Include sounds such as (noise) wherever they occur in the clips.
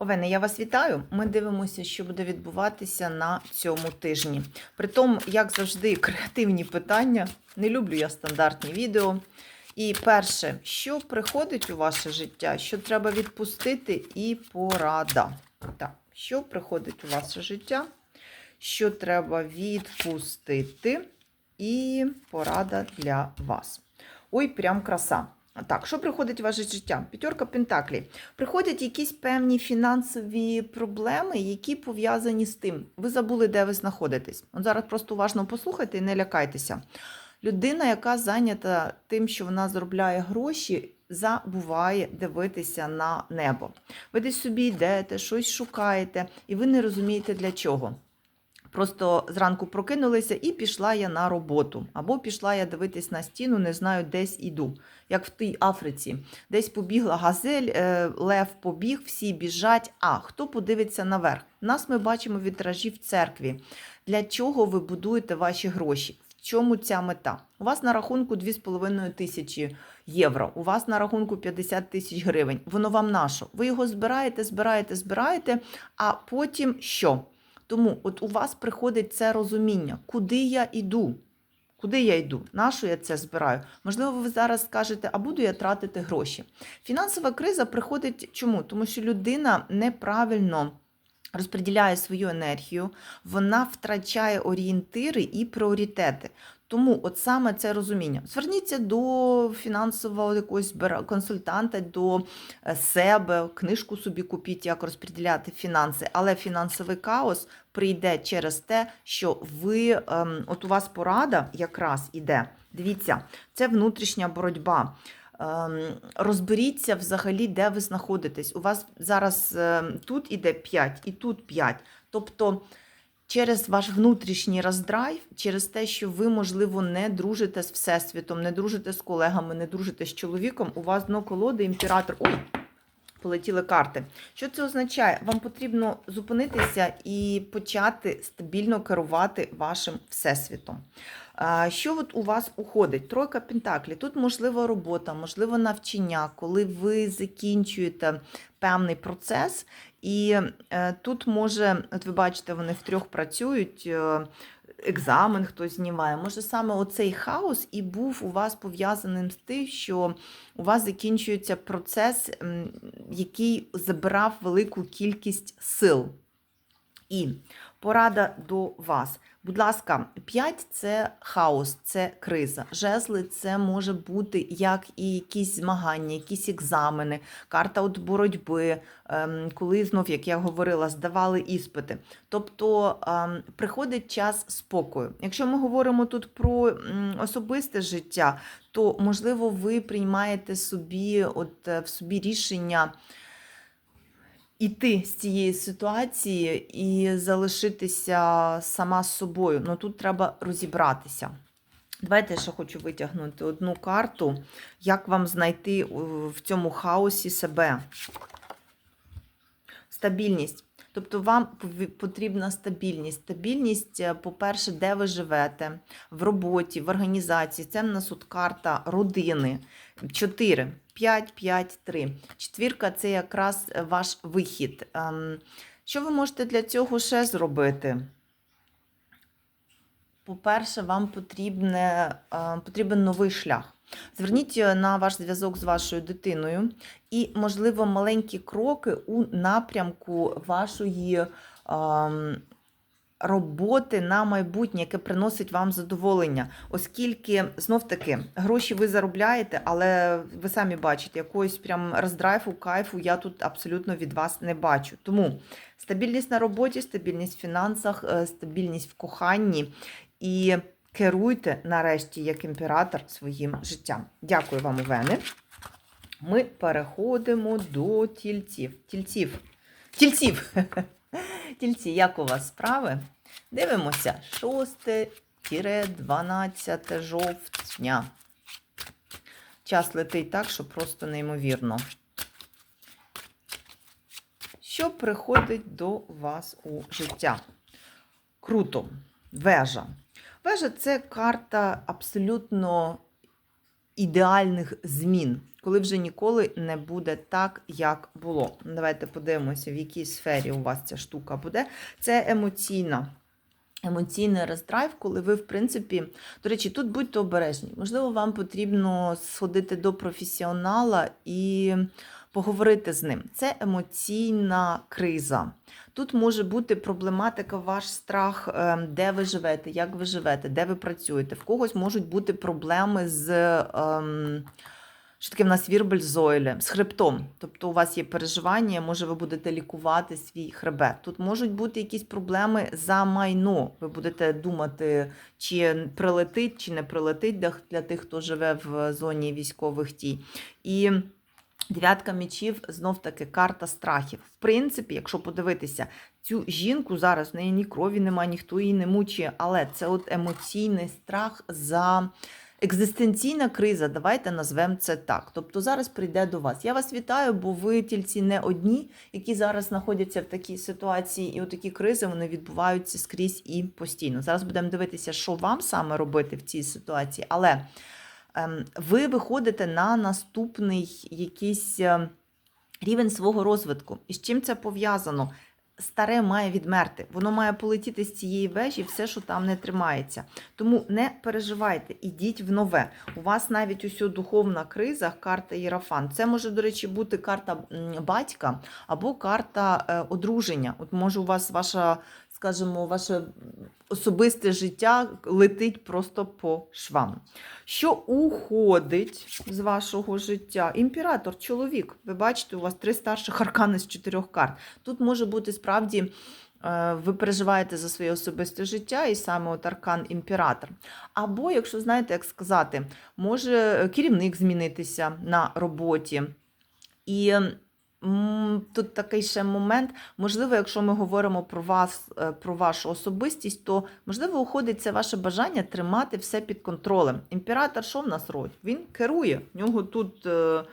Овене, я вас вітаю. Ми дивимося, що буде відбуватися на цьому тижні. Притом, як завжди, креативні питання. Не люблю я стандартні відео. І перше, що приходить у ваше життя, що треба відпустити, і порада. Так, що приходить у ваше життя, що треба відпустити, і порада для вас. Ой, прям краса. Так, що приходить у ваше життя? П'ятерка Пентаклі. Приходять якісь певні фінансові проблеми, які пов'язані з тим. Ви забули, де ви знаходитесь. От зараз просто уважно послухайте і не лякайтеся. Людина, яка зайнята тим, що вона заробляє гроші, забуває дивитися на небо. Ви десь собі йдете, щось шукаєте, і ви не розумієте для чого. Просто зранку прокинулися і пішла я на роботу. Або пішла я дивитись на стіну, не знаю, десь іду. Як в тій Африці. Десь побігла газель, е, лев побіг, всі біжать. А хто подивиться наверх? Нас ми бачимо вітражі в церкві. Для чого ви будуєте ваші гроші? В чому ця мета? У вас на рахунку 2,5 тисячі євро, у вас на рахунку 50 тисяч гривень. Воно вам наше. Ви його збираєте, збираєте, збираєте, а потім що? Тому от у вас приходить це розуміння, куди я йду. Куди я йду? На що я це збираю? Можливо, ви зараз скажете, а буду я тратити гроші. Фінансова криза приходить чому? Тому що людина неправильно розподіляє свою енергію, вона втрачає орієнтири і пріоритети. Тому от саме це розуміння. Зверніться до фінансового якогось консультанта, до е, себе, книжку собі купіть, як розподіляти фінанси. Але фінансовий хаос прийде через те, що ви, ем, от у вас порада якраз іде. Дивіться, це внутрішня боротьба. Ем, Розберіться взагалі, де ви знаходитесь. У вас зараз ем, тут іде 5 і тут 5. Тобто через ваш внутрішній роздрайв, через те, що ви, можливо, не дружите з Всесвітом, не дружите з колегами, не дружите з чоловіком, у вас дно колоди, імператор. Ой, полетіли карти. Що це означає? Вам потрібно зупинитися і почати стабільно керувати вашим всесвітом. Що от у вас уходить? Тройка Пентаклі. Тут можливо робота, можливо, навчання, коли ви закінчуєте певний процес, і е, тут може, от ви бачите, вони втрьох працюють. Екзамен хтось знімає. Може, саме оцей хаос і був у вас пов'язаним з тим, що у вас закінчується процес, який забирав велику кількість сил. І порада до вас. Будь ласка, 5 це хаос, це криза. Жезли це може бути як і якісь змагання, якісь екзамени, карта от боротьби, ем, коли знов, як я говорила, здавали іспити. Тобто ем, приходить час спокою. Якщо ми говоримо тут про особисте життя, то можливо ви приймаєте собі от е, в собі рішення іти з цієї ситуації і залишитися сама з собою. Ну тут треба розібратися. Давайте я ще хочу витягнути одну карту. Як вам знайти в цьому хаосі себе? Стабільність. Тобто вам потрібна стабільність. Стабільність, е, по-перше, де ви живете, в роботі, в організації. Це в нас от карта родини. 4, 5, 5, 3. Четвірка це якраз е, ваш вихід. Ем, Що ви можете для цього ще зробити? По-перше, вам потрібне, е, потрібен новий шлях. Зверніть е, на ваш зв'язок з вашою дитиною і, можливо, маленькі кроки у напрямку вашої ем, роботи на майбутнє, яке приносить вам задоволення. Оскільки, знов таки, гроші ви заробляєте, але ви самі бачите, якогось прям роздрайфу, кайфу я тут абсолютно від вас не бачу. Тому стабільність на роботі, стабільність в фінансах, е, стабільність в коханні і керуйте нарешті як імператор своїм життям. Дякую вам, Овени. Ми переходимо до тільців. Тільців. Тільців. (laughs) Тільці, як у вас справи? Дивимося 6-12 жовтня. Час летить так, що просто неймовірно. Що приходить до вас у життя? Круто. Вежа. Вежа це карта абсолютно ідеальних змін, коли вже ніколи не буде так, як було. Давайте подивимося, в якій сфері у вас ця штука буде. Це емоційна. Емоційний роздрайв, коли ви, в принципі, до речі, тут будьте обережні. Можливо, вам потрібно сходити до професіонала і поговорити з ним. Це емоційна криза. Тут може бути проблематика, ваш страх, ем, де ви живете, як ви живете, де ви працюєте. В когось можуть бути проблеми з. Ем, що таке в нас вірбельзойле, з хребтом. Тобто у вас є переживання, може ви будете лікувати свій хребет. Тут можуть бути якісь проблеми за майно. Ви будете думати, чи прилетить, чи не прилетить для, тих, хто живе в зоні військових дій. І дев'ятка мечів знов таки карта страхів. В принципі, якщо подивитися, цю жінку зараз в неї ні крові немає, ніхто її не мучує, але це от емоційний страх за. Екзистенційна криза, давайте назвемо це так. Тобто зараз прийде до вас. Я вас вітаю, бо ви тільці не одні, які зараз знаходяться в такій ситуації, і отакі кризи вони відбуваються скрізь і постійно. Зараз будемо дивитися, що вам саме робити в цій ситуації, але ви виходите на наступний якийсь е, рівень свого розвитку. І з чим це пов'язано? Старе має відмерти, воно має полетіти з цієї вежі, все, що там не тримається. Тому не переживайте, ідіть в нове. У вас навіть усю духовна криза, карта Єрафан. Це може, до речі, бути карта батька або карта е, одруження. От може у вас ваша, скажімо, ваше особисте життя летить просто по швам. Що уходить з вашого життя? Імператор, чоловік. Ви бачите, у вас три старших аркани з чотирьох карт. Тут може бути справді. е, Ви переживаєте за своє особисте життя, і саме от аркан імператор. Або, якщо знаєте, як сказати, може керівник змінитися на роботі. І тут такий ще момент. Можливо, якщо ми говоримо про вас, е, про вашу особистість, то можливо уходить це ваше бажання тримати все під контролем. Імператор, що в нас робить? Він керує. В нього тут. е,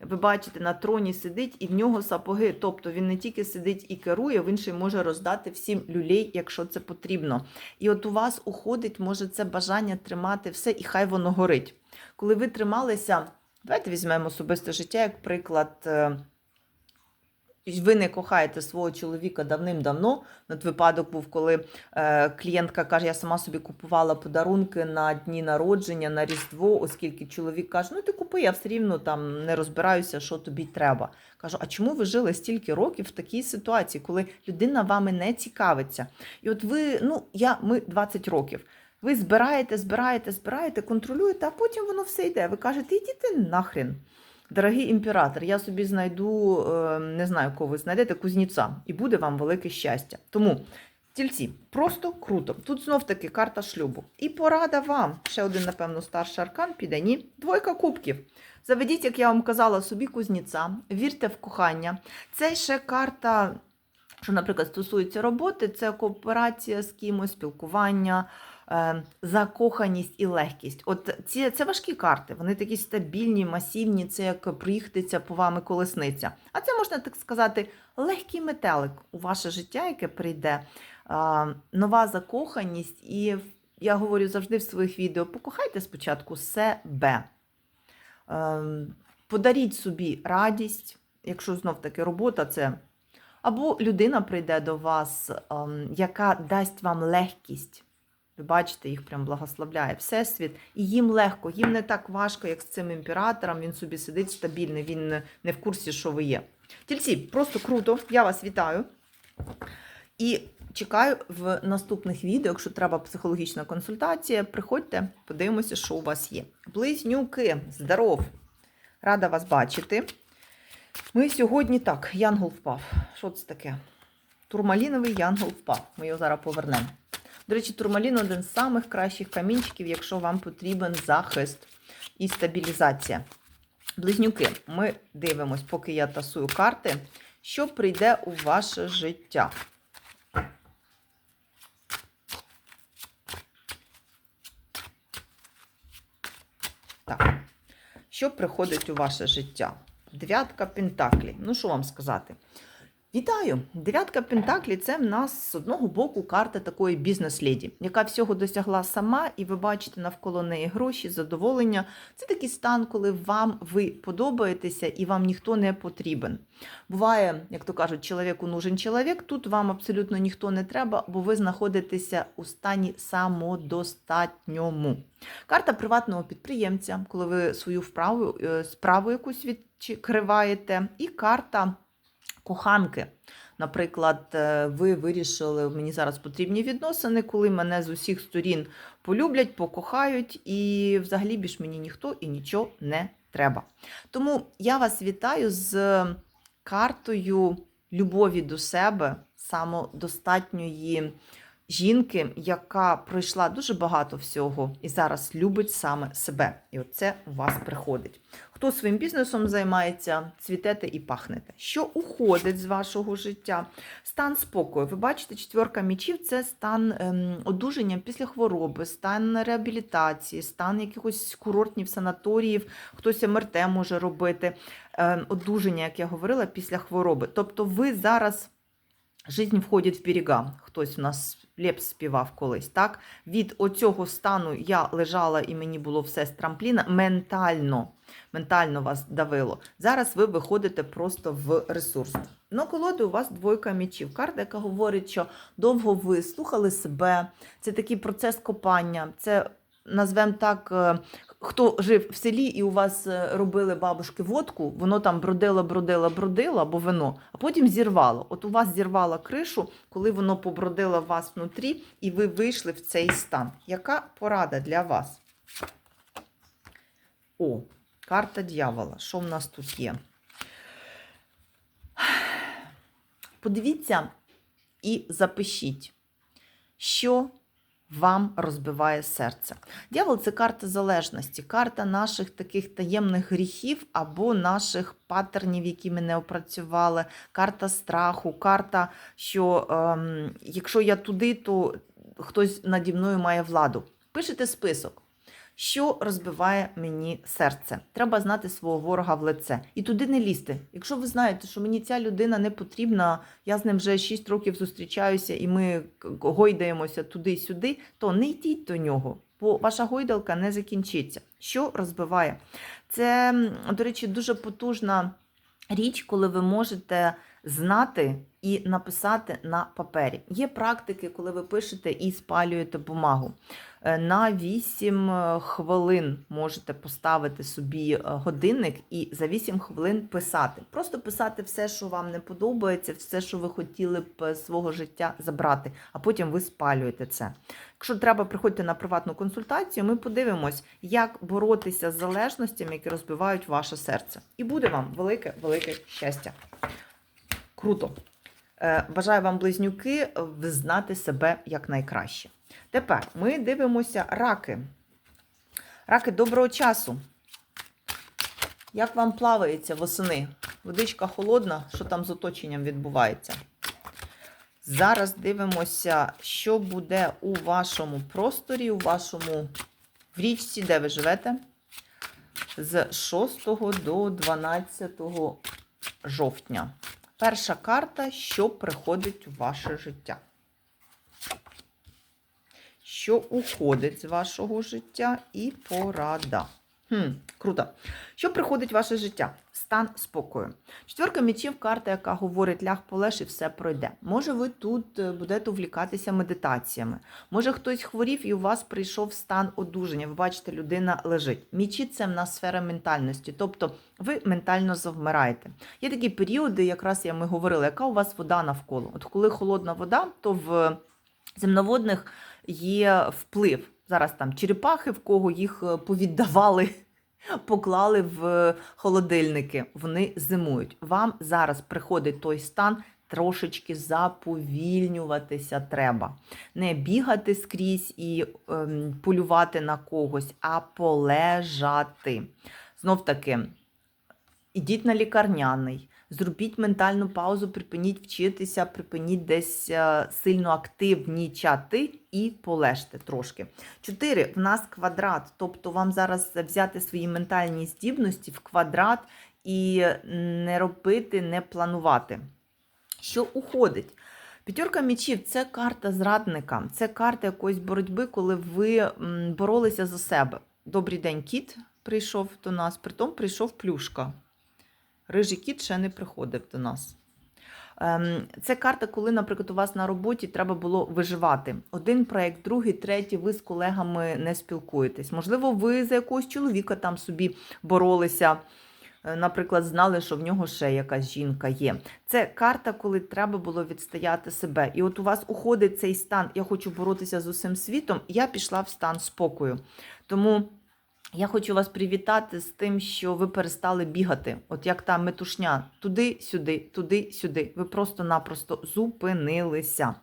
ви бачите, на троні сидить і в нього сапоги. Тобто він не тільки сидить і керує, він ще й може роздати всім люлей, якщо це потрібно. І от у вас уходить, може, це бажання тримати все, і хай воно горить. Коли ви трималися, давайте візьмемо особисте життя, як приклад. Ви не кохаєте свого чоловіка давним-давно. От випадок був, коли е, клієнтка каже, я сама собі купувала подарунки на дні народження, на Різдво, оскільки чоловік каже, ну ти купи, я все рівно там не розбираюся, що тобі треба. Кажу, а чому ви жили стільки років в такій ситуації, коли людина вами не цікавиться? І от ви, ну я, ми 20 років. Ви збираєте, збираєте, збираєте, контролюєте, а потім воно все йде. Ви кажете, ідіть нахрен. Дорогий імператор, я собі знайду, е, не знаю, кого ви знайдете, кузнєця, і буде вам велике щастя. Тому, тільці, просто круто. Тут знов таки карта шлюбу. І порада вам. Ще один, напевно, старший аркан піде. Ні. Двойка кубків. Заведіть, як я вам казала, собі кузнєця, вірте в кохання. Це ще карта, що, наприклад, стосується роботи, це кооперація з кимось, спілкування. Е, Закоханість і легкість. От ці це важкі карти. Вони такі стабільні, масивні. Це як приїхатися по вами колесниця. А це можна так сказати, легкий метелик у ваше життя, яке прийде. Нова закоханість. І я говорю завжди в своїх відео: покохайте спочатку себе. Ем, Подаріть собі радість, якщо знов таки робота це. Або людина прийде до вас, ем, яка дасть вам легкість. Ви бачите, їх прям благословляє Всесвіт. І їм легко, їм не так важко, як з цим імператором. Він собі сидить стабільний, він не- в курсі, що ви є. Тільці, просто круто. Я вас вітаю. І чекаю в наступних відео, якщо треба психологічна консультація, приходьте, подивимося, що у вас є. Близнюки, здоров! Рада вас бачити. Ми сьогодні так, Янгол впав. Що це таке? Турмаліновий янгол впав. Ми його зараз повернемо. До речі, турмалін один з самих кращих камінчиків, якщо вам потрібен захист і стабілізація. Близнюки, ми дивимось, поки я тасую карти, що прийде у ваше життя. Так. Що приходить у ваше життя? Дев'ятка пентаклів. Ну, що вам сказати? Вітаю! Дев'ятка Пентаклі це в нас з одного боку карта такої бізнес-леді, яка всього досягла сама, і ви бачите навколо неї гроші, задоволення. Це такий стан, коли вам ви подобаєтеся і вам ніхто не потрібен. Буває, як то кажуть, чоловіку нужен чоловік, тут вам абсолютно ніхто не треба, бо ви знаходитеся у стані самодостатньому. Карта приватного підприємця, коли ви свою вправу, е, справу якусь відкриваєте, і карта коханки. Наприклад, е, ви вирішили, мені зараз потрібні відносини, коли мене з усіх сторін полюблять, покохають, і взагалі більш мені ніхто і нічого не треба. Тому я вас вітаю з картою любові до себе, самодостатньої жінки, яка пройшла дуже багато всього і зараз любить саме себе. І оце у вас приходить. Хто своїм бізнесом займається, цвітете і пахнете. Що уходить з вашого життя? Стан спокою. Ви бачите, четверка мічів це стан ем, одужання після хвороби, стан реабілітації, стан якихось курортів, санаторіїв, хтось МРТ може робити, ем, одужання, як я говорила, після хвороби. Тобто ви зараз. Жизнь входить в берега. Хтось у нас Лепс співав колись. Так? Від оцього стану я лежала і мені було все з трампліна. Ментально, ментально вас давило. Зараз ви виходите просто в ресурс. На колоди у вас двойка мічів. Карта, яка говорить, що довго ви слухали себе. Це такий процес копання. Це назвемо так, е, хто жив в селі і у вас е, робили бабушки водку, воно там бродило, бродило, бродило або вино, а потім зірвало. От у вас зірвало кришу, коли воно побродило вас внутрі, і ви вийшли в цей стан. Яка порада для вас? О, карта дьявола. Що в нас тут є? Подивіться і запишіть, що вам розбиває серце. Дьявол – це карта залежності, карта наших таких таємних гріхів або наших паттернів, які ми не опрацювали, карта страху, карта, що ем, якщо я туди, то хтось наді мною має владу. Пишете список. Що розбиває мені серце? Треба знати свого ворога в лице. І туди не лізти. Якщо ви знаєте, що мені ця людина не потрібна, я з ним вже 6 років зустрічаюся і ми гойдаємося туди-сюди, то не йдіть до нього, бо ваша гойдалка не закінчиться. Що розбиває? Це, до речі, дуже потужна річ, коли ви можете знати і написати на папері. Є практики, коли ви пишете і спалюєте бумагу. Е, На 8 хвилин можете поставити собі е, годинник і за 8 хвилин писати. Просто писати все, що вам не подобається, все, що ви хотіли б свого життя забрати, а потім ви спалюєте це. Якщо треба, приходьте на приватну консультацію, ми подивимось, як боротися з залежностями, які розбивають ваше серце. І буде вам велике, велике щастя. Круто! Е, Бажаю вам, близнюки, знати себе якнайкраще. Тепер ми дивимося раки. Раки доброго часу. Як вам плавається восени? Водичка холодна, що там з оточенням відбувається? Зараз дивимося, що буде у вашому просторі, у вашому в річці, де ви живете, з 6 до 12 жовтня. Перша карта, що приходить у ваше життя. Що уходить з вашого життя і порада. Хм, Круто. Що приходить в ваше життя? Стан спокою. Четверка мічів карта, яка говорить ляг полеж і все пройде. Може, ви тут е, будете увлікатися медитаціями. Може, хтось хворів і у вас прийшов стан одужання. Ви бачите, людина лежить. Мічі це в нас сфера ментальності, тобто ви ментально завмираєте. Є такі періоди, якраз я ми говорили, яка у вас вода навколо. От коли холодна вода, то в земноводних є вплив. Зараз там черепахи, в кого їх е, повіддавали, поклали в холодильники, вони зимують. Вам зараз приходить той стан, трошечки заповільнюватися треба. Не бігати скрізь і ем, полювати на когось, а полежати. Знов таки, ідіть на лікарняний. Зробіть ментальну паузу, припиніть вчитися, припиніть десь е, сильно активнічати і полежте трошки. Чотири. В нас квадрат. Тобто вам зараз взяти свої ментальні здібності в квадрат і не робити, не планувати. що уходить. П'ятерка мічів це карта зрадника, це карта якоїсь боротьби, коли ви боролися за себе. Добрий день, кіт прийшов до нас, притом прийшов плюшка. Рижий кіт ще не приходив до нас. Ем, Це карта, коли, наприклад, у вас на роботі треба було виживати. Один проєкт, другий, третій, ви з колегами не спілкуєтесь. Можливо, ви за якогось чоловіка там собі боролися. Е, Наприклад, знали, що в нього ще якась жінка є. Це карта, коли треба було відстояти себе. І от у вас уходить цей стан, я хочу боротися з усім світом, я пішла в стан спокою. Тому я хочу вас привітати з тим, що ви перестали бігати. От як та метушня, туди-сюди, туди-сюди. Ви просто-напросто зупинилися.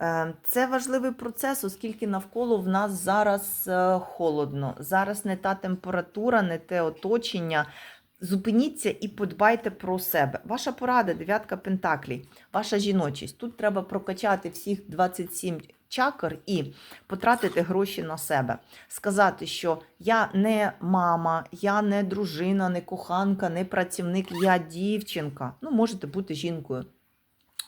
Е, Це важливий процес, оскільки навколо в нас зараз е, холодно. Зараз не та температура, не те оточення. Зупиніться і подбайте про себе. Ваша порада, дев'ятка пентаклей, ваша жіночість. Тут треба прокачати всіх 27 чакр і потратити гроші на себе. Сказати, що я не мама, я не дружина, не коханка, не працівник, я дівчинка. Ну, можете бути жінкою.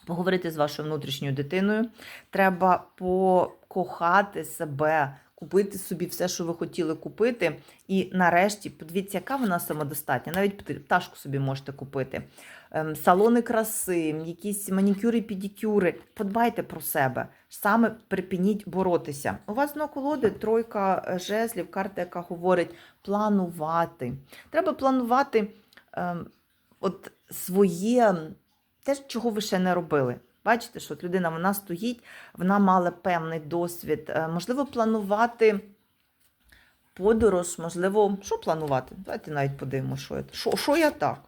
Поговорити з вашою внутрішньою дитиною. Треба покохати себе, купити собі все, що ви хотіли купити. І нарешті, подивіться, яка вона самодостатня. Навіть пташку собі можете купити. Ем, Салони краси, якісь манікюри, педикюри. Подбайте про себе. Саме припиніть боротися. У вас на колоди тройка е, жезлів, карта, яка говорить планувати. Треба планувати ем, от своє, те, чого ви ще не робили. Бачите, що от людина вона стоїть, вона мала певний досвід. Е, Можливо, планувати подорож, можливо, що планувати? Давайте навіть подивимося, що я, що, що я так.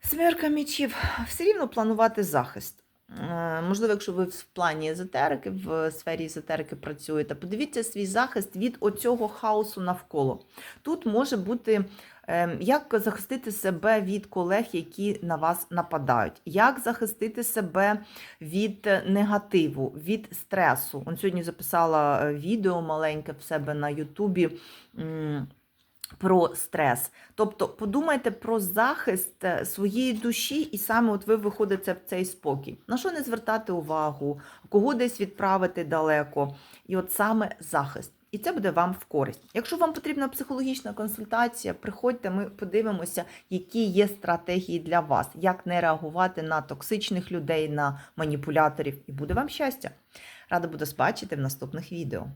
Семерка мечів. Все рівно планувати захист. Е, Можливо, якщо ви в плані езотерики, в сфері езотерики працюєте, подивіться свій захист від оцього хаосу навколо. Тут може бути Як захистити себе від колег, які на вас нападають? Як захистити себе від е, негативу, від стресу? Он сьогодні записала е, відео маленьке в себе на Ютубі. Про стрес. Тобто подумайте про захист е, своєї душі, і саме от ви виходите в цей спокій. На що не звертати увагу, кого десь відправити далеко. І от саме захист. І це буде вам в користь. Якщо вам потрібна психологічна консультація, приходьте, ми подивимося, які є стратегії для вас, як не реагувати на токсичних людей, на маніпуляторів, і буде вам щастя. Рада буду бачити в наступних відео.